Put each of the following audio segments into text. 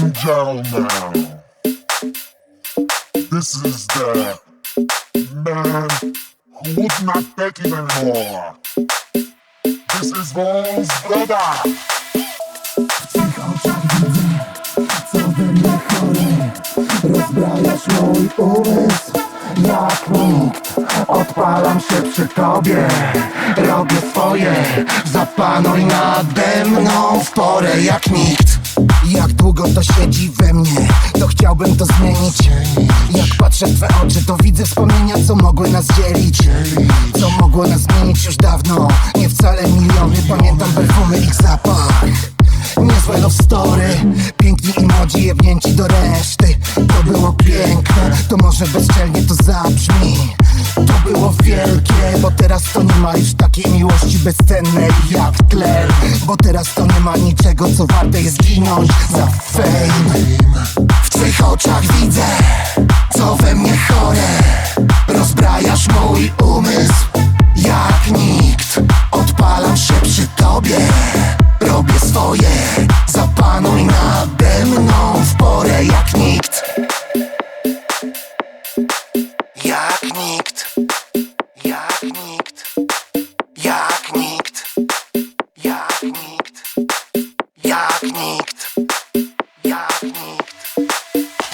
and gentlemen, this is the man who would not beg you anymore. This is Von's brother. oczach widzę, co we mnie chore Rozbrajasz mój umysł jak nikt Odpalam się przy tobie, robię swoje Zapanuj nade mną w porę jak nikt jak długo to siedzi we mnie, to chciałbym to zmienić. Jak patrzę w twe oczy, to widzę wspomnienia, co mogły nas dzielić. Co mogło nas zmienić już dawno, nie wcale miliony. Pamiętam perfumy, ich zapach. Niezłe love story Piękni i młodzi jebnięci do reszty. To było piękne To może bezczelnie to zabrzmi To było wielkie Bo teraz to nie ma już takiej miłości bezcennej jak tlen. Bo teraz to nie ma niczego co warte jest ginąć za fame. W twych oczach widzę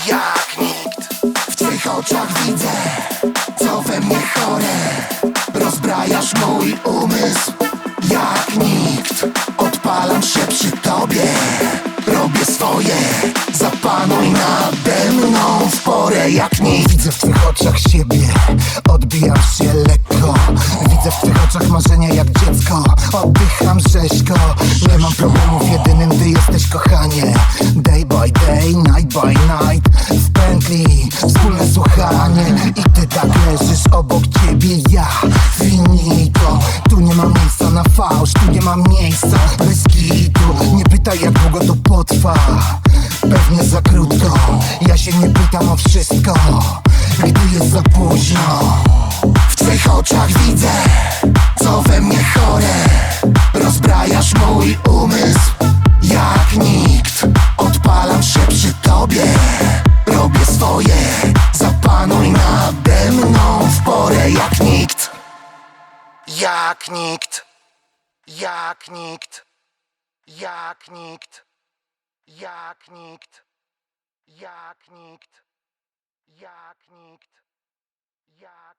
Jak nikt W twych oczach widzę Co we mnie chore. Rozbrajasz mój umysł. Jak nikt Odpalam się przy tobie. Robię swoje Zapanuj nade mną w porę. Jak nikt Widzę w twych oczach siebie Odbijam się lekko. Widzę w twych oczach marzenia jak dziecko Oddycham rzeźko. Nie mam problemów jedynym ty jesteś kochanie by night. W pętli wspólne słuchanie I ty tak leżysz obok ciebie. Ja Finito Tu nie ma miejsca na fałsz Tu nie ma miejsca bez kitu. Nie pytaj jak długo to potrwa. Pewnie za krótko. Ja się nie pytam o wszystko Gdy jest za późno jak nikt. Jak nikt. Jak nikt. Jak nikt. Jak nikt. Jak nikt. Jak nikt. Jak